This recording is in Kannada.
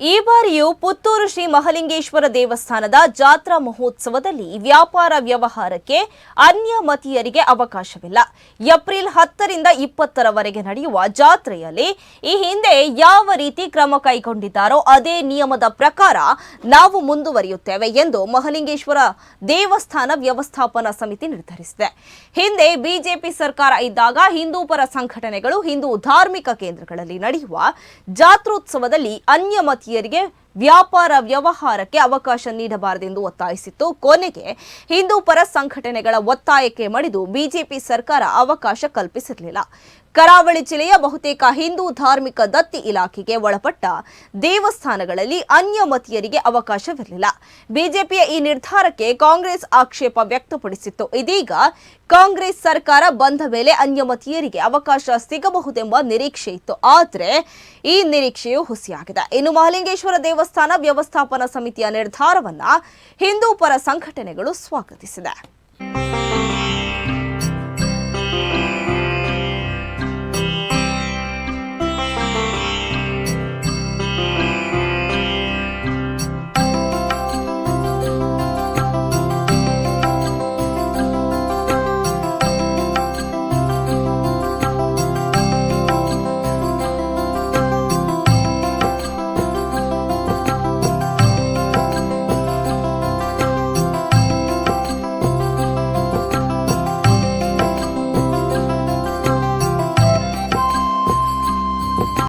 ಈ ಬಾರಿಯೂ ಪುತ್ತೂರು ಶ್ರೀ ಮಹಲಿಂಗೇಶ್ವರ ದೇವಸ್ಥಾನದ ಜಾತ್ರಾ ಮಹೋತ್ಸವದಲ್ಲಿ ವ್ಯಾಪಾರ ವ್ಯವಹಾರಕ್ಕೆ ಅನ್ಯ ಮತೀಯರಿಗೆ ಅವಕಾಶವಿಲ್ಲ. ಏಪ್ರಿಲ್ ಹತ್ತರಿಂದ ಇಪ್ಪತ್ತರವರೆಗೆ ನಡೆಯುವ ಜಾತ್ರೆಯಲ್ಲಿ ಈ ಹಿಂದೆ ಯಾವ ರೀತಿ ಕ್ರಮ ಕೈಗೊಂಡಿದ್ದಾರೋ ಅದೇ ನಿಯಮದ ಪ್ರಕಾರ ನಾವು ಮುಂದುವರಿಯುತ್ತೇವೆ ಎಂದು ಮಹಲಿಂಗೇಶ್ವರ ದೇವಸ್ಥಾನ ವ್ಯವಸ್ಥಾಪನಾ ಸಮಿತಿ ನಿರ್ಧರಿಸಿದೆ. ಹಿಂದೆ ಬಿಜೆಪಿ ಸರ್ಕಾರ ಇದ್ದಾಗ ಹಿಂದೂ ಪರ ಸಂಘಟನೆಗಳು, ಹಿಂದೂ ಧಾರ್ಮಿಕ ಕೇಂದ್ರಗಳಲ್ಲಿ ನಡೆಯುವ ಜಾತ್ರೋತ್ಸವದಲ್ಲಿ ಅನ್ಯಮತೀಯರಿಗೆ ವ್ಯಾಪಾರ ವ್ಯವಹಾರಕ್ಕೆ ಅವಕಾಶ ನೀಡಬಾರದೆಂದು ಒತ್ತಾಯಿಸಿತ್ತು. ಕೊನೆಗೆ ಹಿಂದೂ ಪರ ಸಂಘಟನೆಗಳ ಒತ್ತಾಯಕ್ಕೆ ಮಣಿದು ಬಿಜೆಪಿ ಸರ್ಕಾರ ಅವಕಾಶ ಕಲ್ಪಿಸಿರಲಿಲ್ಲ. ಕರಾವಳಿ ಜಿಲ್ಲೆಯ ಬಹುತೇಕ ಹಿಂದೂ ಧಾರ್ಮಿಕ ದತ್ತಿ ಇಲಾಖೆಗೆ ಒಳಪಟ್ಟ ದೇವಸ್ಥಾನಗಳಲ್ಲಿ ಅನ್ಯಮತೀಯರಿಗೆ ಅವಕಾಶವಿರಲಿಲ್ಲ. ಬಿಜೆಪಿಯ ಈ ನಿರ್ಧಾರಕ್ಕೆ ಕಾಂಗ್ರೆಸ್ ಆಕ್ಷೇಪ ವ್ಯಕ್ತಪಡಿಸಿತ್ತು. ಇದೀಗ ಕಾಂಗ್ರೆಸ್ ಸರ್ಕಾರ ಬಂದ ಮೇಲೆ ಅನ್ಯಮತೀಯರಿಗೆ ಅವಕಾಶ ಸಿಗಬಹುದೆಂಬ ನಿರೀಕ್ಷೆ ಇತ್ತು. ಆದರೆ ಈ ನಿರೀಕ್ಷೆಯು ಹುಸಿಯಾಗಿದೆ. ಇನ್ನು ಮಹಲಿಂಗೇಶ್ವರ ದೇವಸ್ಥಾನ ವ್ಯವಸ್ಥಾಪನಾ ಸಮಿತಿಯ ನಿರ್ಧಾರವನ್ನ ಹಿಂದೂ ಪರ ಸಂಘಟನೆಗಳು ಸ್ವಾಗತಿಸಿದೆ.